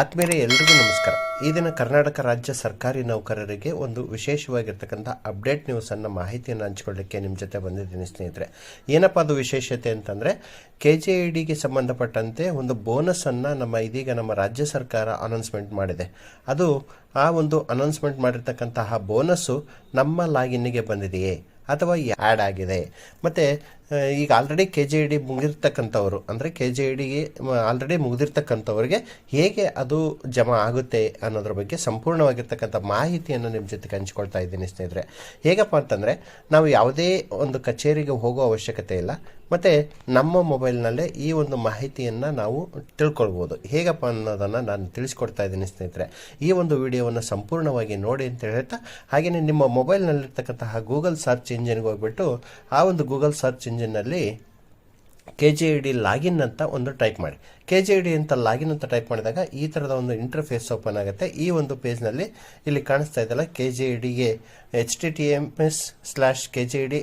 ಆತ್ಮೀಯರೇ, ಎಲ್ರಿಗೂ ನಮಸ್ಕಾರ. ಈ ದಿನ ಕರ್ನಾಟಕ ರಾಜ್ಯ ಸರ್ಕಾರಿ ನೌಕರರಿಗೆ ಒಂದು ವಿಶೇಷವಾಗಿರ್ತಕ್ಕಂಥ ಅಪ್ಡೇಟ್ ನ್ಯೂಸನ್ನು ಮಾಹಿತಿಯನ್ನು ಹಂಚಿಕೊಳ್ಳಿಕ್ಕೆ ನಿಮ್ಮ ಜೊತೆ ಬಂದಿದ್ದೀನಿ ಸ್ನೇಹಿತರೆ. ಏನಪ್ಪ ಅದು ವಿಶೇಷತೆ ಅಂತಂದರೆ ಕೆ ಜೆ ಇ ಡಿಗೆ ಸಂಬಂಧಪಟ್ಟಂತೆ ಒಂದು ಬೋನಸನ್ನು ನಮ್ಮ ಇದೀಗ ನಮ್ಮ ರಾಜ್ಯ ಸರ್ಕಾರ ಅನೌನ್ಸ್ಮೆಂಟ್ ಮಾಡಿದೆ. ಅದು ಆ ಒಂದು ಅನೌನ್ಸ್ಮೆಂಟ್ ಮಾಡಿರ್ತಕ್ಕಂತಹ ಬೋನಸ್ಸು ನಮ್ಮ ಲಾಗಿನ್ನಿಗೆ ಬಂದಿದೆಯೇ ಅಥವಾ ಆ್ಯಡ್ ಆಗಿದೆ? ಮತ್ತು ಈಗ ಆಲ್ರೆಡಿ ಕೆ ಜೆ ಡಿ ಮುಗಿರ್ತಕ್ಕಂಥವ್ರು, ಅಂದರೆ ಕೆ ಜೆ ಇ ಡಿಗೆ ಆಲ್ರೆಡಿ ಮುಗಿದಿರ್ತಕ್ಕಂಥವ್ರಿಗೆ ಹೇಗೆ ಅದು ಜಮಾ ಆಗುತ್ತೆ ಅನ್ನೋದ್ರ ಬಗ್ಗೆ ಸಂಪೂರ್ಣವಾಗಿರ್ತಕ್ಕಂಥ ಮಾಹಿತಿಯನ್ನು ನಿಮ್ಮ ಜೊತೆಗೆ ಹಂಚ್ಕೊಳ್ತಾ ಇದ್ದೀನಿ ಸ್ನೇಹಿತರೆ. ಹೇಗಪ್ಪ ಅಂತಂದರೆ, ನಾವು ಯಾವುದೇ ಒಂದು ಕಚೇರಿಗೆ ಹೋಗೋ ಅವಶ್ಯಕತೆ ಇಲ್ಲ, ಮತ್ತು ನಮ್ಮ ಮೊಬೈಲ್ನಲ್ಲೇ ಈ ಒಂದು ಮಾಹಿತಿಯನ್ನು ನಾವು ತಿಳ್ಕೊಳ್ಬೋದು. ಹೇಗಪ್ಪ ಅನ್ನೋದನ್ನು ನಾನು ತಿಳಿಸ್ಕೊಡ್ತಾ ಇದ್ದೀನಿ ಸ್ನೇಹಿತರೆ. ಈ ಒಂದು ವಿಡಿಯೋವನ್ನು ಸಂಪೂರ್ಣವಾಗಿ ನೋಡಿ ಅಂತ ಹೇಳ್ತಾ ಹಾಗೆಯೇ ನಿಮ್ಮ ಮೊಬೈಲ್ನಲ್ಲಿರ್ತಕ್ಕಂತಹ ಗೂಗಲ್ ಸರ್ಚ್ ಇಂಜಿನ್ಗೆ ಹೋಗ್ಬಿಟ್ಟು ಆ ಒಂದು Google search ಇಂಜಿನ್ನಲ್ಲಿ K J I D login ಅಂತ ಒಂದು ಟೈಪ್ ಮಾಡಿ. ಕೆ ಜೆ ಐ ಡಿ ಅಂತ ಲಾಗಿನ್ ಅಂತ ಟೈಪ್ ಮಾಡಿದಾಗ ಈ ಥರದ ಒಂದು ಇಂಟರ್ಫೇಸ್ ಓಪನ್ ಆಗುತ್ತೆ. ಈ ಒಂದು ಪೇಜ್ನಲ್ಲಿ ಇಲ್ಲಿ ಕಾಣಿಸ್ತಾ ಇದೆಯಲ್ಲ ಕೆ ಜೆ ಇ ಡಿಗೆ H T T M S slash K J E D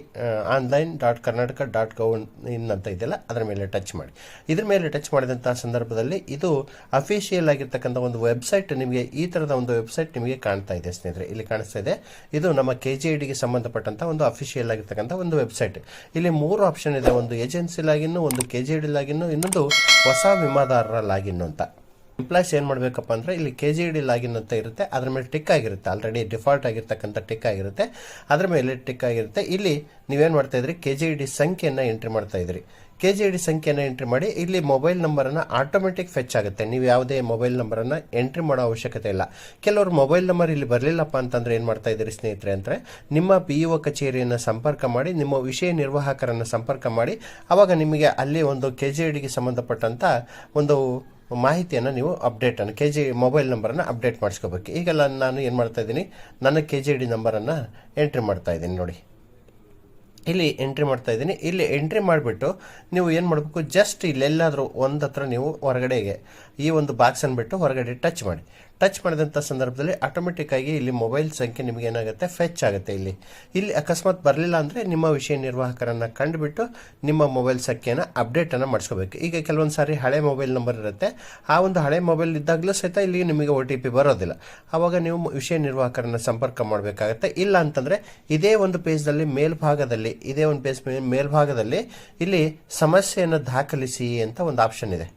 online dot Karnataka dot gov in ಅಂತ ಇದೆಯಲ್ಲ, ಅದರ ಮೇಲೆ ಟಚ್ ಮಾಡಿ. ಇದ್ರ ಮೇಲೆ ಟಚ್ ಮಾಡಿದಂಥ ಸಂದರ್ಭದಲ್ಲಿ ಇದು ಅಫಿಷಿಯಲ್ ಆಗಿರ್ತಕ್ಕಂಥ ಒಂದು ವೆಬ್ಸೈಟ್ ನಿಮಗೆ ಈ ಥರದ ಒಂದು ವೆಬ್ಸೈಟ್ ನಿಮಗೆ ಕಾಣ್ತಾ ಇದೆ ಸ್ನೇಹಿತರೆ. ಇಲ್ಲಿ ಕಾಣಿಸ್ತಾ ಇದೆ, ಇದು ನಮ್ಮ ಕೆ ಜಿ ಡಿಗೆ ಸಂಬಂಧಪಟ್ಟಂಥ ಒಂದು ಅಫಿಷಿಯಲ್ ಆಗಿರ್ತಕ್ಕಂಥ ಒಂದು ವೆಬ್ಸೈಟ್ ಇಲ್ಲಿ ಮೂರು ಆಪ್ಷನ್ ಇದೆ. ಒಂದು ಏಜೆನ್ಸಿ ಲಾಗಿನ್ನು ಒಂದು ಕೆ ಜಿ ಇನ್ನೊಂದು ಹೊಸ ವಿಮಾದಾರರ ಲಾಗಿನ್ ಅಂತ. ಎಂಪ್ಲಾಯ್ಸ್ ಏನು ಮಾಡಬೇಕಪ್ಪ ಅಂದರೆ ಇಲ್ಲಿ ಕೆ ಜಿ ಲಾಗಿನ್ ಅಂತ ಇರುತ್ತೆ, ಅದ್ರ ಮೇಲೆ ಟಿಕ್ ಆಗಿರುತ್ತೆ. ಆಲ್ರೆಡಿ ಡಿಫಾಲ್ಟ್ ಆಗಿರ್ತಕ್ಕಂಥ ಟಿಕ್ ಆಗಿರುತ್ತೆ. ಅದ್ರ ಮೇಲೆ ಟಿಕ್ ಆಗಿರುತ್ತೆ. ಇಲ್ಲಿ ನೀವೇನು ಮಾಡ್ತಾ ಇದ್ರಿ? ಕೆ ಜಿ ಡಿ ಸಂಖ್ಯೆಯನ್ನು ಎಂಟ್ರಿ ಮಾಡ್ತಾ ಇದ್ರಿ. ಕೆ ಜಿ ಡಿ ಸಂಖ್ಯೆಯನ್ನು ಎಂಟ್ರಿ ಮಾಡಿ, ಇಲ್ಲಿ ಮೊಬೈಲ್ ನಂಬರನ್ನು ಆಟೋಮೆಟಿಕ್ ಫೆಚ್ ಆಗುತ್ತೆ. ನೀವು ಯಾವುದೇ ಮೊಬೈಲ್ ನಂಬರನ್ನು ಎಂಟ್ರಿ ಮಾಡೋ ಅವಶ್ಯಕತೆ ಇಲ್ಲ. ಕೆಲವರು ಮೊಬೈಲ್ ನಂಬರ್ ಇಲ್ಲಿ ಬರಲಿಲ್ಲಪ್ಪ ಅಂತಂದ್ರೆ ಏನು ಮಾಡ್ತಾ ಇದ್ದೀರಿ ಸ್ನೇಹಿತರೆ ಅಂದರೆ, ನಿಮ್ಮ ಪಿ ಇ ಒ ಕಚೇರಿಯನ್ನು ಸಂಪರ್ಕ ಮಾಡಿ, ನಿಮ್ಮ ವಿಷಯ ನಿರ್ವಾಹಕರನ್ನು ಸಂಪರ್ಕ ಮಾಡಿ ಆವಾಗ ನಿಮಗೆ ಅಲ್ಲಿ ಒಂದು ಕೆ ಜಿ ಡಿಗೆ ಸಂಬಂಧಪಟ್ಟಂಥ ಒಂದು ಮಾಹಿತಿಯನ್ನು ನೀವು ಅಪ್ಡೇಟನ್ನು ಕೆ ಜಿ ಮೊಬೈಲ್ ನಂಬರನ್ನು ಅಪ್ಡೇಟ್ ಮಾಡಿಸ್ಕೋಬೇಕು. ಈಗೆಲ್ಲ ನಾನು ಏನು ಮಾಡ್ತಾ ಇದ್ದೀನಿ, ನನ್ನ ಕೆ ಜಿ ಡಿ ನಂಬರನ್ನು ಎಂಟ್ರಿ ಮಾಡ್ತಾ ಇದ್ದೀನಿ ನೋಡಿ. ಇಲ್ಲಿ ಎಂಟ್ರಿ ಮಾಡ್ತಾ ಇದ್ದೀನಿ. ಇಲ್ಲಿ ಎಂಟ್ರಿ ಮಾಡಿಬಿಟ್ಟು ನೀವು ಏನು ಮಾಡಬೇಕು? ಜಸ್ಟ್ ಇಲ್ಲೆಲ್ಲಾದರೂ ಒಂದು ಹತ್ರ ನೀವು ಹೊರಗಡೆಗೆ ಈ ಒಂದು ಬಾಕ್ಸನ್ನು ಬಿಟ್ಟು ಹೊರಗಡೆ ಟಚ್ ಮಾಡಿ. ಟಚ್ ಮಾಡಿದಂಥ ಸಂದರ್ಭದಲ್ಲಿ ಆಟೋಮೆಟಿಕ್ ಆಗಿ ಇಲ್ಲಿ ಮೊಬೈಲ್ ಸಂಖ್ಯೆ ನಿಮಗೆ ಏನಾಗುತ್ತೆ? ಫೆಚ್ ಆಗುತ್ತೆ ಇಲ್ಲಿ. ಇಲ್ಲಿ ಅಕಸ್ಮಾತ್ ಬರಲಿಲ್ಲ ಅಂದರೆ ನಿಮ್ಮ ವಿಷಯ ನಿರ್ವಾಹಕರನ್ನು ಕಂಡುಬಿಟ್ಟು ನಿಮ್ಮ ಮೊಬೈಲ್ ಸಂಖ್ಯೆನ ಅಪ್ಡೇಟನ್ನು ಮಾಡಿಸ್ಕೋಬೇಕು. ಈಗ ಕೆಲವೊಂದು ಸಾರಿ ಹಳೆ ಮೊಬೈಲ್ ನಂಬರ್ ಇರುತ್ತೆ. ಆ ಒಂದು ಹಳೆ ಮೊಬೈಲ್ ಇದ್ದಾಗಲೂ ಸಹಿತ ಇಲ್ಲಿ ನಿಮಗೆ ಒ ಟಿ ಪಿ ಬರೋದಿಲ್ಲ. ಆವಾಗ ನೀವು ವಿಷಯ ನಿರ್ವಾಹಕರನ್ನು ಸಂಪರ್ಕ ಮಾಡಬೇಕಾಗುತ್ತೆ. ಇಲ್ಲ ಅಂತಂದರೆ ಇದೇ ಒಂದು ಪೇಜ್ನಲ್ಲಿ ಮೇಲ್ಭಾಗದಲ್ಲಿ, ಇದೇ ಒಂದು ಪೇಜ್ ಮೇಲ್ಭಾಗದಲ್ಲಿ ಇಲ್ಲಿ ಸಮಸ್ಯೆಯನ್ನು ದಾಖಲಿಸಿ ಅಂತ ಒಂದು ಆಪ್ಷನ್ ಇದೆ.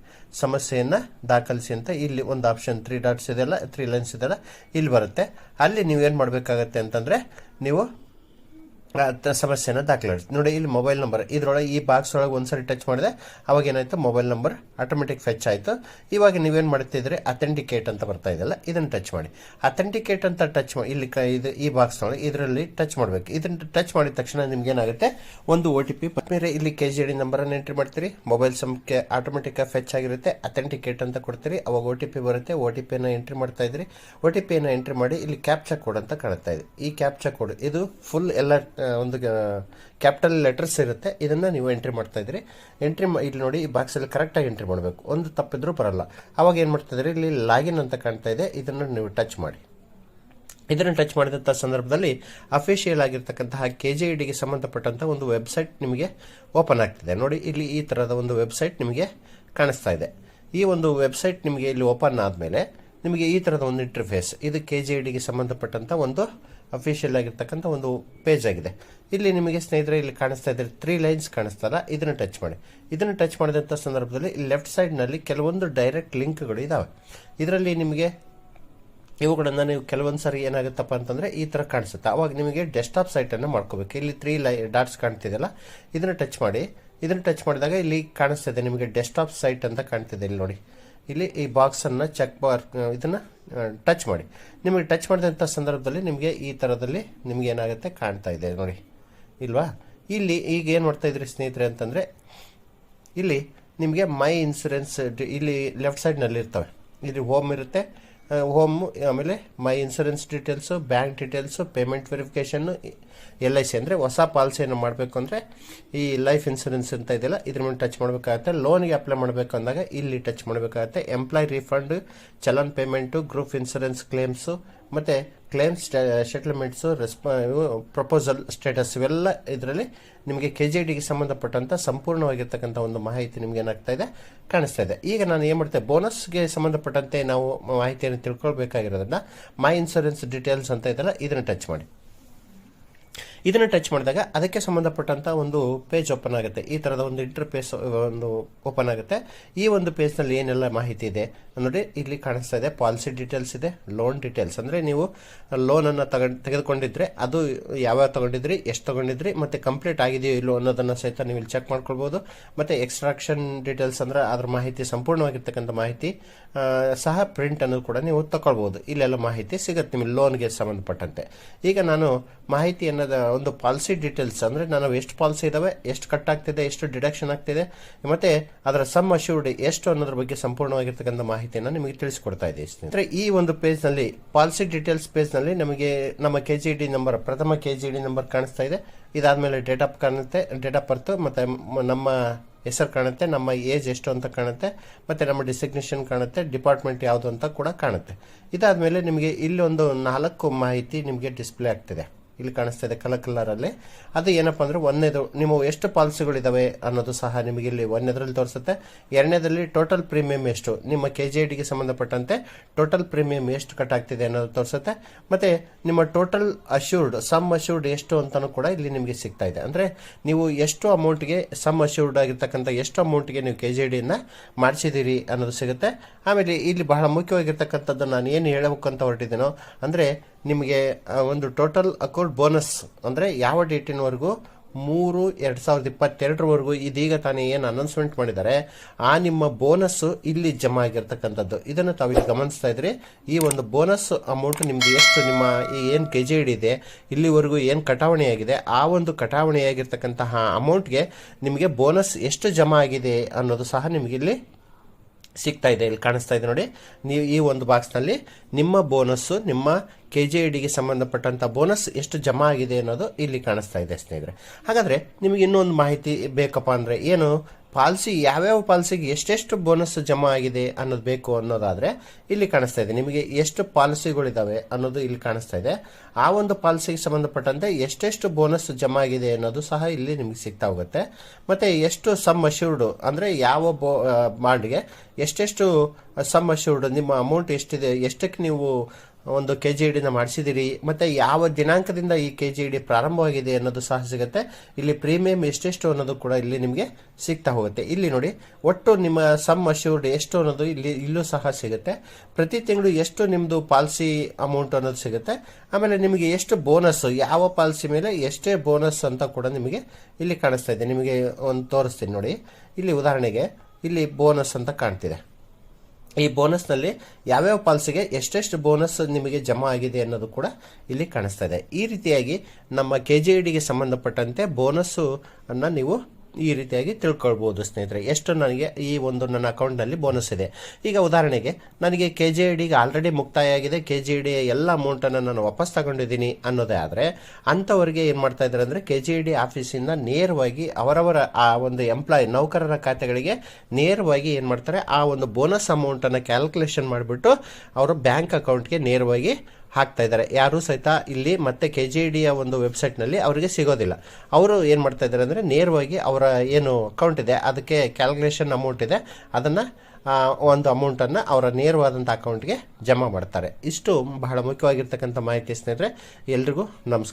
ಸಮಸ್ಯೆಯನ್ನು ದಾಖಲಿಸಿ ಅಂತ ಇಲ್ಲಿ ಒಂದು ಆಪ್ಷನ್ ತ್ರೀ ಡಾಟ್ಸ್ ಇದೆಯಲ್ಲ ತ್ರೀ ಲೈನ್ಸ್ ಇದೆಯಲ್ಲ, ಇಲ್ಲಿ ಬರುತ್ತೆ. ಅಲ್ಲಿ ನೀವು ಏನು ಮಾಡಬೇಕಾಗತ್ತೆ ಅಂತಂದರೆ, ನೀವು ಸಮಸ್ಯೆನ ದಾಖಲಿಸಿ. ನೋಡಿ, ಇಲ್ಲಿ ಮೊಬೈಲ್ ನಂಬರ್ ಇದರೊಳಗೆ ಈ ಬಾಕ್ಸ್ ಒಳಗೆ ಒಂದ್ಸರಿ ಟಚ್ ಮಾಡಿದೆ ಅವಾಗ ಏನಾಯ್ತು? ಮೊಬೈಲ್ ನಂಬರ್ ಆಟೋಮೆಟಿಕ್ ಫೆಚ್ ಆಯಿತು. ಇವಾಗ ನೀವೇನು ಮಾಡ್ತಿದ್ರೆ ಅಥೆಂಟಿಕೇಟ್ ಅಂತ ಬರ್ತಾ ಇದೆಯಲ್ಲ ಇದನ್ನು ಟಚ್ ಮಾಡಿ. ಅಥೆಂಟಿಕೇಟ್ ಅಂತ ಟಚ್ ಮಾಡಿ ಇಲ್ಲಿ ಇದು ಈ ಒಳಗೆ ಇದರಲ್ಲಿ ಟಚ್ ಮಾಡಬೇಕು. ಇದನ್ನು ಟಚ್ ಮಾಡಿದ ತಕ್ಷಣ ನಿಮ್ಗೆ ಏನಾಗುತ್ತೆ? ಒಂದು ಓ ಟಿ ಪಿ ಬೇರೆ ಇಲ್ಲಿ ಕೆ ಜಿ ಡಿ ನಂಬರನ್ನು ಎಂಟ್ರಿ ಮಾಡ್ತೀರಿ. ಮೊಬೈಲ್ ಸಂಖ್ಯೆ ಆಟೋಮೆಟಿಕ್ ಫೆಚ್ ಆಗಿರುತ್ತೆ. ಅಥೆಂಟಿಕೇಟ್ ಅಂತ ಕೊಡ್ತೀರಿ. ಅವಾಗ ಒ ಟಿ ಪಿ ಬರುತ್ತೆ. ಓ ಟಿ ಪಿಯನ್ನು ಎಂಟ್ರಿ ಮಾಡ್ತಾ ಇದ್ರಿ. ಒ ಟಿ ಪಿಯನ್ನು ಎಂಟ್ರಿ ಮಾಡಿ ಇಲ್ಲಿ ಕ್ಯಾಪ್ಚಾ ಕೋಡ್ ಅಂತ ಕಾಣ್ತಾ ಇದೆ. ಈ ಕ್ಯಾಪ್ಚಾ ಕೋಡ್ ಇದು ಫುಲ್ ಎಲ್ಲ ಒಂದು ಕ್ಯಾಪಿಟಲ್ ಲೆಟರ್ಸ್ ಇರುತ್ತೆ. ಇದನ್ನು ನೀವು ಎಂಟ್ರಿ ಮಾಡ್ತಾ ಇದ್ರಿ ಎಂಟ್ರಿ ಇಲ್ಲಿ ನೋಡಿ, ಈ ಬಾಕ್ಸಲ್ಲಿ ಕರೆಕ್ಟಾಗಿ ಎಂಟ್ರಿ ಮಾಡಬೇಕು. ಒಂದು ತಪ್ಪಿದ್ರೂ ಬರಲ್ಲ. ಅವಾಗ ಏನು ಮಾಡ್ತಾ ಇದ್ರಿ ಇಲ್ಲಿ ಲಾಗಿನ್ ಅಂತ ಕಾಣ್ತಾ ಇದೆ. ಇದನ್ನು ನೀವು ಟಚ್ ಮಾಡಿ. ಇದನ್ನು ಟಚ್ ಮಾಡಿದಂಥ ಸಂದರ್ಭದಲ್ಲಿ ಅಫಿಷಿಯಲ್ ಆಗಿರ್ತಕ್ಕಂತಹ ಕೆ ಜೆ ಡಿಗೆ ಸಂಬಂಧಪಟ್ಟಂಥ ಒಂದು ವೆಬ್ಸೈಟ್ ನಿಮಗೆ ಓಪನ್ ಆಗ್ತಿದೆ. ನೋಡಿ, ಇಲ್ಲಿ ಈ ಥರದ ಒಂದು ವೆಬ್ಸೈಟ್ ನಿಮಗೆ ಕಾಣಿಸ್ತಾ ಇದೆ. ಈ ಒಂದು ವೆಬ್ಸೈಟ್ ನಿಮಗೆ ಇಲ್ಲಿ ಓಪನ್ ಆದಮೇಲೆ ನಿಮಗೆ ಈ ಥರದ ಒಂದು ಇಂಟರ್ಫೇಸ್ ಇದು ಕೆ ಜೆ ಡಿಗೆ ಸಂಬಂಧಪಟ್ಟಂಥ ಒಂದು ಅಫಿಷಿಯಲ್ ಆಗಿರ್ತಕ್ಕಂಥ ಒಂದು ಪೇಜ್ ಆಗಿದೆ. ಇಲ್ಲಿ ನಿಮಗೆ ಸ್ನೇಹಿತರೆ, ಇಲ್ಲಿ ಕಾಣಿಸ್ತಾ ಇದ್ರೆ ತ್ರೀ ಲೈನ್ಸ್ ಕಾಣಿಸ್ತಲ್ಲ ಇದನ್ನು ಟಚ್ ಮಾಡಿ. ಇದನ್ನು ಟಚ್ ಮಾಡಿದಂಥ ಸಂದರ್ಭದಲ್ಲಿ ಲೆಫ್ಟ್ ಸೈಡ್ನಲ್ಲಿ ಕೆಲವೊಂದು ಡೈರೆಕ್ಟ್ ಲಿಂಕ್ಗಳು ಇದ್ದಾವೆ ಇದರಲ್ಲಿ ನಿಮಗೆ ಇವುಗಳನ್ನು ನೀವು ಕೆಲವೊಂದು ಸಾರಿ ಏನಾಗುತ್ತಪ್ಪ ಅಂತಂದರೆ ಈ ಥರ ಕಾಣಿಸುತ್ತೆ. ಅವಾಗ ನಿಮಗೆ ಡೆಸ್ಕ್ಟಾಪ್ ಸೈಟನ್ನು ಮಾಡ್ಕೋಬೇಕು. ಇಲ್ಲಿ ತ್ರೀ ಲೈ ಡಾಟ್ಸ್ ಕಾಣ್ತಿದೆಯಲ್ಲ, ಇದನ್ನು ಟಚ್ ಮಾಡಿ. ಇದನ್ನು ಟಚ್ ಮಾಡಿದಾಗ ಇಲ್ಲಿ ಕಾಣಿಸ್ತಿದೆ ನಿಮಗೆ ಡೆಸ್ಕ್ಟಾಪ್ ಸೈಟ್ ಅಂತ ಕಾಣ್ತಿದೆ ಇಲ್ಲಿ ನೋಡಿ. ಇಲ್ಲಿ ಈ ಬಾಕ್ಸನ್ನು ಚೆಕ್ ಬಾರ್ ಇದನ್ನು ಟಚ್ ಮಾಡಿ. ನಿಮಗೆ ಟಚ್ ಮಾಡಿದಂಥ ಸಂದರ್ಭದಲ್ಲಿ ನಿಮಗೆ ಈ ಥರದಲ್ಲಿ ನಿಮ್ಗೆ ಏನಾಗುತ್ತೆ ಕಾಣ್ತಾ ಇದೆ ನೋಡಿ. ಇಲ್ವಾ? ಇಲ್ಲಿ ಈಗ ಏನು ಮಾಡ್ತಾ ಇದ್ರಿ ಸ್ನೇಹಿತರೆ ಅಂತಂದರೆ, ಇಲ್ಲಿ ನಿಮಗೆ ಮೈ ಇನ್ಸೂರೆನ್ಸ್ ಇಲ್ಲಿ ಲೆಫ್ಟ್ ಸೈಡ್ನಲ್ಲಿ ಇರ್ತವೆ ಇಲ್ಲಿ ಹೋಮ್ ಇರುತ್ತೆ ಹೋಮ್, ಆಮೇಲೆ my insurance details bank details payment verification L I C ಅಂದರೆ ಹೊಸ ಪಾಲಿಸಿಯನ್ನು ಮಾಡಬೇಕು ಅಂದರೆ ಈ ಲೈಫ್ ಇನ್ಸೂರೆನ್ಸ್ ಅಂತ ಇದೆಯಲ್ಲ, ಇದ್ರ ಮೇಲೆ ಟಚ್ ಮಾಡಬೇಕಾಗತ್ತೆ. ಲೋನ್ಗೆ ಅಪ್ಲೈ ಮಾಡಬೇಕು ಅಂದಾಗ ಇಲ್ಲಿ ಟಚ್ ಮಾಡಬೇಕಾಗತ್ತೆ. Employ refund challan payment group insurance claims ಮತ್ತು ಕ್ಲೇಮ್ ಸೆಟಲ್ಮೆಂಟ್ಸು ರೆಸ್ಪ ಪ್ರಪೋಸಲ್ ಸ್ಟೇಟಸ್ ಇವೆಲ್ಲ ಇದರಲ್ಲಿ ನಿಮಗೆ ಕೆ ಜಿ ಡಿಗೆ ಸಂಬಂಧಪಟ್ಟಂಥ ಸಂಪೂರ್ಣವಾಗಿರ್ತಕ್ಕಂಥ ಒಂದು ಮಾಹಿತಿ ನಿಮ್ಗೆ ಏನಾಗ್ತಾ ಇದೆ, ಕಾಣಿಸ್ತಾ ಇದೆ. ಈಗ ನಾನು ಏನು ಮಾಡ್ತೇನೆ ಬೋನಸ್ಗೆ ಸಂಬಂಧಪಟ್ಟಂತೆ ನಾವು ಮಾಹಿತಿಯನ್ನು ತಿಳ್ಕೊಳ್ಬೇಕಾಗಿರೋದನ್ನ ಮೈ ಇನ್ಸೂರೆನ್ಸ್ ಡೀಟೇಲ್ಸ್ ಅಂತ ಇದೆಲ್ಲ ಇದನ್ನು ಟಚ್ ಮಾಡಿ. ಇದನ್ನು ಟಚ್ ಮಾಡಿದಾಗ ಅದಕ್ಕೆ ಸಂಬಂಧಪಟ್ಟಂತ ಒಂದು ಪೇಜ್ ಓಪನ್ ಆಗುತ್ತೆ. ಈ ತರದ ಒಂದು ಇಂಟರ್ಫೇಸ್ ಒಂದು ಓಪನ್ ಆಗುತ್ತೆ. ಈ ಒಂದು ಪೇಜ್ನಲ್ಲಿ ಏನೆಲ್ಲ ಮಾಹಿತಿ ಇದೆ? ನೋಡಿ, ಇಲ್ಲಿ ಕಾಣಿಸ್ತಾ ಇದೆ. ಪಾಲಿಸಿ ಡೀಟೇಲ್ಸ್ ಇದೆ ಲೋನ್ ಡೀಟೇಲ್ಸ್ ಅಂದ್ರೆ ನೀವು ಲೋನ್ ಅನ್ನ ತೆಗೆದುಕೊಂಡಿದ್ರೆ ಅದು ಯಾವ್ಯಾವ ತಗೊಂಡಿದ್ರಿ, ಎಷ್ಟು ತಗೊಂಡಿದ್ರಿ, ಮತ್ತೆ ಕಂಪ್ಲೀಟ್ ಆಗಿದೆಯೋ ಇಲ್ಲೋ ಅನ್ನೋದನ್ನ ಸಹಿತ ನೀವು ಇಲ್ಲಿ ಚೆಕ್ ಮಾಡ್ಕೊಳ್ಬಹುದು ಮತ್ತೆ ಎಕ್ಸ್ಟ್ರಾಕ್ಷನ್ ಡೀಟೇಲ್ಸ್ ಅಂದ್ರೆ ಅದ್ರ ಮಾಹಿತಿ ಸಂಪೂರ್ಣವಾಗಿರ್ತಕ್ಕಂಥ ಮಾಹಿತಿ ಸಹ ಪ್ರಿಂಟ್ ಅನ್ನೋದು ಕೂಡ ನೀವು ತಗೊಳ್ಬಹುದು ಇಲ್ಲೆಲ್ಲ ಮಾಹಿತಿ ಸಿಗುತ್ತೆ ನಿಮಗೆ ಲೋನ್ಗೆ ಸಂಬಂಧಪಟ್ಟಂತೆ. ಈಗ ನಾನು ಮಾಹಿತಿ ಅನ್ನೋದ ಒಂದು ಪಾಲಿಸಿ ಡೀಟೇಲ್ಸ್ ಅಂದರೆ ನಾನು ಎಷ್ಟು ಪಾಲಿಸಿ ಇದ್ದಾವೆ ಎಷ್ಟು ಕಟ್ ಆಗ್ತಿದೆ, ಎಷ್ಟು ಡಿಡಕ್ಷನ್ ಆಗ್ತಿದೆ, ಮತ್ತು ಅದರ ಸಮ್ ಅಶ್ಯೂರ್ಡ್ ಎಷ್ಟು ಅನ್ನೋದ್ರ ಬಗ್ಗೆ ಸಂಪೂರ್ಣವಾಗಿರ್ತಕ್ಕಂಥ ಮಾಹಿತಿಯನ್ನು ನಿಮಗೆ ತಿಳಿಸ್ಕೊಡ್ತಾ ಇದೆ ಅಂದರೆ ಈ ಒಂದು ಪೇಜ್ನಲ್ಲಿ, ಪಾಲಿಸಿ ಡೀಟೇಲ್ಸ್ ಪೇಜ್ನಲ್ಲಿ ನಮಗೆ ನಮ್ಮ ಕೆ ಜಿ ಡಿ ನಂಬರ್, ಪ್ರಥಮ ಕೆ ಜಿ ಡಿ ನಂಬರ್ ಕಾಣಿಸ್ತಾ ಇದೆ. ಇದಾದಮೇಲೆ ಡೇಟ್ ಆಫ್ ಕಾಣುತ್ತೆ, ಡೇಟ್ ಆಫ್ ಬರ್ತು, ಮತ್ತು ನಮ್ಮ ಹೆಸರು ಕಾಣುತ್ತೆ, ನಮ್ಮ ಏಜ್ ಎಷ್ಟು ಅಂತ ಕಾಣುತ್ತೆ, ಮತ್ತು ನಮ್ಮ ಡಿಸಿಗ್ನೇಷನ್ ಕಾಣುತ್ತೆ, ಡಿಪಾರ್ಟ್ಮೆಂಟ್ ಯಾವುದು ಅಂತ ಕೂಡ ಕಾಣುತ್ತೆ. ಇದಾದ್ಮೇಲೆ ನಿಮಗೆ ಇಲ್ಲೊಂದು ನಾಲ್ಕು ಮಾಹಿತಿ ನಿಮಗೆ ಡಿಸ್ಪ್ಲೇ ಆಗ್ತಿದೆ. ಇಲ್ಲಿ ಕಾಣಿಸ್ತಾ ಇದೆ ಕಲರ್ ಕಲರ್ ಅಲ್ಲಿ ಅದು ಏನಪ್ಪಾ ಅಂದ್ರೆ ಒಂದನೇದು ನಿಮ್ಮ ಎಷ್ಟು ಪಾಲಿಸಿಗಳಿದಾವೆ ಅನ್ನೋದು ಸಹ ನಿಮಗೆ ಇಲ್ಲಿ ಒಂದನೇದ್ರಲ್ಲಿ ತೋರಿಸುತ್ತೆ. ಎರಡನೇದಲ್ಲಿ ಟೋಟಲ್ ಪ್ರೀಮಿಯಂ ಎಷ್ಟು? ನಿಮ್ಮ ಕೆ ಜಿ ಡಿಗೆ ಸಂಬಂಧಪಟ್ಟಂತೆ ಟೋಟಲ್ ಪ್ರೀಮಿಯಂ ಎಷ್ಟು ಕಟ್ ಆಗ್ತಿದೆ ಅನ್ನೋದು ತೋರಿಸುತ್ತೆ. ಮತ್ತೆ ನಿಮ್ಮ ಟೋಟಲ್ ಅಶ್ಯೂರ್ಡ್ ಸಮ್ ಅಶ್ಯೂರ್ಡ್ ಎಷ್ಟು ಅಂತಾನು ಕೂಡ ಇಲ್ಲಿ ನಿಮಗೆ ಸಿಗ್ತಾ ಇದೆ. ಅಂದ್ರೆ ನೀವು ಎಷ್ಟು ಅಮೌಂಟ್ಗೆ ಸಮ್ ಅಶ್ಯೂರ್ಡ್ ಆಗಿರ್ತಕ್ಕಂಥ ಎಷ್ಟು ಅಮೌಂಟ್ಗೆ ನೀವು ಕೆ ಜಿ ಐಡಿಯನ್ನ ಮಾಡಿಸಿದ್ದೀರಿ ಅನ್ನೋದು ಸಿಗುತ್ತೆ. ಆಮೇಲೆ ಇಲ್ಲಿ ಬಹಳ ಮುಖ್ಯವಾಗಿರ್ತಕ್ಕಂಥದ್ದು ನಾನು ಏನು ಹೇಳಬೇಕು ಅಂತ ಹೊರಟಿದ್ದೀನೋ, ಅಂದ್ರೆ ನಿಮಗೆ ಒಂದು ಟೋಟಲ್ ಅಕೌಂಟ್ ಬೋನಸ್ ಅಂದರೆ ಯಾವ ಡೇಟಿನವರೆಗೂ ಮೂರು, ಎರಡು ಸಾವಿರದ ಇಪ್ಪತ್ತೆರಡರವರೆಗೂ ಇದೀಗ ತಾನೇ ಏನು ಅನೌನ್ಸ್ಮೆಂಟ್ ಮಾಡಿದ್ದಾರೆ, ಆ ನಿಮ್ಮ ಬೋನಸ್ಸು ಇಲ್ಲಿ ಜಮಾ ಆಗಿರ್ತಕ್ಕಂಥದ್ದು. ಇದನ್ನು ತಾವಿಲ್ಲಿ ಗಮನಿಸ್ತಾ ಇದ್ರಿ. ಈ ಒಂದು ಬೋನಸ್ ಅಮೌಂಟ್ ನಿಮ್ದು ಎಷ್ಟು, ನಿಮ್ಮ ಏನು ಕೆ ಜಿ ಇದೆ, ಇಲ್ಲಿವರೆಗೂ ಏನು ಕಟಾವಣೆಯಾಗಿದೆ ಆ ಒಂದು ಕಟಾವಣೆಯಾಗಿರ್ತಕ್ಕಂತಹ ಅಮೌಂಟ್ಗೆ ನಿಮಗೆ ಬೋನಸ್ ಎಷ್ಟು ಜಮಾ ಆಗಿದೆ ಅನ್ನೋದು ಸಹ ನಿಮಗೆ ಇಲ್ಲಿ ಸಿಗ್ತಾ ಇದೆ, ಇಲ್ಲಿ ಕಾಣಿಸ್ತಾ ಇದೆ ನೋಡಿ. ನೀವು ಈ ಒಂದು ಬಾಕ್ಸ್ನಲ್ಲಿ ನಿಮ್ಮ ಬೋನಸ್ಸು ನಿಮ್ಮ ಕೆ ಜಿ ಡಿಗೆ ಸಂಬಂಧಪಟ್ಟಂಥ ಬೋನಸ್ ಎಷ್ಟು ಜಮಾ ಆಗಿದೆ ಅನ್ನೋದು ಇಲ್ಲಿ ಕಾಣಿಸ್ತಾ ಇದೆ, ಸ್ನೇಹಿತರೆ. ಹಾಗಾದರೆ ನಿಮಗೆ ಇನ್ನೊಂದು ಮಾಹಿತಿ ಬೇಕಪ್ಪ ಅಂದರೆ ಏನು? ಪಾಲಿಸಿ, ಯಾವ್ಯಾವ ಪಾಲಿಸಿಗೆ ಎಷ್ಟೆಷ್ಟು ಬೋನಸ್ ಜಮಾ ಆಗಿದೆ ಅನ್ನೋದು ಬೇಕು ಅನ್ನೋದಾದ್ರೆ ಇಲ್ಲಿ ಕಾಣಿಸ್ತಾ ಇದೆ. ನಿಮಗೆ ಎಷ್ಟು ಪಾಲಿಸಿಗಳಿದ್ದಾವೆ ಅನ್ನೋದು ಇಲ್ಲಿ ಕಾಣಿಸ್ತಾ ಇದೆ. ಆ ಒಂದು ಪಾಲಿಸಿಗೆ ಸಂಬಂಧಪಟ್ಟಂತೆ ಎಷ್ಟೆಷ್ಟು ಬೋನಸ್ ಜಮಾ ಆಗಿದೆ ಅನ್ನೋದು ಸಹ ಇಲ್ಲಿ ನಿಮಗೆ ಸಿಗ್ತಾ ಹೋಗುತ್ತೆ. ಮತ್ತೆ ಎಷ್ಟು ಸಮ್ ಅಶ್ಯೂರ್ಡು, ಅಂದ್ರೆ ಯಾವ ಬೋ ಬಾಂಡ್ಗೆ ಎಷ್ಟೆಷ್ಟು ಸಮ್ ಅಶ್ಯೂರ್ಡ್, ನಿಮ್ಮ ಅಮೌಂಟ್ ಎಷ್ಟಿದೆ, ಎಷ್ಟಕ್ಕೆ ನೀವು ಒಂದು ಕೆ ಜಿ ಇಡಿನ ಮಾಡಿಸಿದಿರಿ. ಮತ್ತೆ ಯಾವ ದಿನಾಂಕದಿಂದ ಈ ಕೆ ಜಿ ಇಡಿ ಪ್ರಾರಂಭವಾಗಿದೆ ಅನ್ನೋದು ಸಹ ಸಿಗುತ್ತೆ. ಇಲ್ಲಿ ಪ್ರೀಮಿಯಂ ಎಷ್ಟೆಷ್ಟು ಅನ್ನೋದು ಕೂಡ ಇಲ್ಲಿ ನಿಮಗೆ ಸಿಗ್ತಾ ಹೋಗುತ್ತೆ. ಇಲ್ಲಿ ನೋಡಿ, ಒಟ್ಟು ನಿಮ್ಮ ಸಮ್ ಅಶ್ಯೂರ್ಡ್ ಎಷ್ಟು ಅನ್ನೋದು ಇಲ್ಲಿ, ಇಲ್ಲೂ ಸಹ ಸಿಗುತ್ತೆ. ಪ್ರತಿ ತಿಂಗಳು ಎಷ್ಟು ನಿಮ್ಮದು ಪಾಲಿಸಿ ಅಮೌಂಟ್ ಅನ್ನೋದು ಸಿಗುತ್ತೆ. ಆಮೇಲೆ ನಿಮಗೆ ಎಷ್ಟು ಬೋನಸ್, ಯಾವ ಪಾಲಿಸಿ ಮೇಲೆ ಎಷ್ಟೇ ಬೋನಸ್ ಅಂತ ಕೂಡ ನಿಮಗೆ ಇಲ್ಲಿ ಕಾಣಿಸ್ತಾ ಇದೆ. ನಿಮಗೆ ಒಂದು ತೋರಿಸ್ತೀನಿ ನೋಡಿ. ಇಲ್ಲಿ ಉದಾಹರಣೆಗೆ, ಇಲ್ಲಿ ಬೋನಸ್ ಅಂತ ಕಾಣ್ತಿದೆ. ಈ ಬೋನಸ್ನಲ್ಲಿ ಯಾವ್ಯಾವ ಪಾಲಿಸಿಗೆ ಎಷ್ಟೆಷ್ಟು ಬೋನಸ್ ನಿಮಗೆ ಜಮಾ ಆಗಿದೆ ಅನ್ನೋದು ಕೂಡ ಇಲ್ಲಿ ಕಾಣಿಸ್ತಾ ಇದೆ. ಈ ರೀತಿಯಾಗಿ ನಮ್ಮ ಕೆ ಜಿ ಡಿಗೆ ಸಂಬಂಧಪಟ್ಟಂತೆ ಬೋನಸ್ ಅನ್ನ ನೀವು ಈ ರೀತಿಯಾಗಿ ತಿಳ್ಕೊಳ್ಬೋದು ಸ್ನೇಹಿತರೆ. ಎಷ್ಟು ನನಗೆ ಈ ಒಂದು ನನ್ನ ಅಕೌಂಟ್ನಲ್ಲಿ ಬೋನಸ್ ಇದೆ. ಈಗ ಉದಾಹರಣೆಗೆ ನನಗೆ ಕೆ ಜಿ ಡಿಗೆ ಆಲ್ರೆಡಿ ಮುಕ್ತಾಯ ಆಗಿದೆ. ಕೆ ಜಿ ಡಿ ಎಲ್ಲ ಅಮೌಂಟನ್ನು ನಾನು ವಾಪಸ್ ತಗೊಂಡಿದ್ದೀನಿ ಅನ್ನೋದೇ ಆದರೆ ಅಂಥವರಿಗೆ ಏನು ಮಾಡ್ತಾ ಇದ್ದಾರೆ ಅಂದರೆ ಕೆ ಜಿ ಐ ಡಿ ಆಫೀಸಿಂದ ನೇರವಾಗಿ ಅವರವರ ಆ ಒಂದು ಎಂಪ್ಲಾಯ್ ನೌಕರರ ಖಾತೆಗಳಿಗೆ ನೇರವಾಗಿ ಏನು ಮಾಡ್ತಾರೆ ಆ ಒಂದು ಬೋನಸ್ ಅಮೌಂಟನ್ನು ಕ್ಯಾಲ್ಕುಲೇಷನ್ ಮಾಡಿಬಿಟ್ಟು ಅವರು ಬ್ಯಾಂಕ್ ಅಕೌಂಟ್ಗೆ ನೇರವಾಗಿ ಹಾಕ್ತಾ ಇದ್ದಾರೆ. ಯಾರು ಸಹಿತ ಇಲ್ಲಿ ಮತ್ತೆ ಕೆ ಜಿ ಡಿಯ ಒಂದು ವೆಬ್ಸೈಟ್ನಲ್ಲಿ ಅವರಿಗೆ ಸಿಗೋದಿಲ್ಲ. ಅವರು ಏನು ಮಾಡ್ತಾ ಇದ್ದಾರೆ ಅಂದರೆ ನೇರವಾಗಿ ಅವರ ಏನು ಅಕೌಂಟ್ ಇದೆ, ಅದಕ್ಕೆ ಕ್ಯಾಲ್ಕುಲೇಷನ್ ಅಮೌಂಟ್ ಇದೆ. ಅದನ್ನು ಒಂದು ಅಮೌಂಟನ್ನು ಅವರ ನೇರವಾದಂಥ ಅಕೌಂಟ್ಗೆ ಜಮಾ ಮಾಡ್ತಾರೆ. ಇಷ್ಟು ಬಹಳ ಮುಖ್ಯವಾಗಿರ್ತಕ್ಕಂಥ ಮಾಹಿತಿ ಸ್ನೇಹಿತರೆ, ಎಲ್ರಿಗೂ ನಮಸ್ಕಾರ.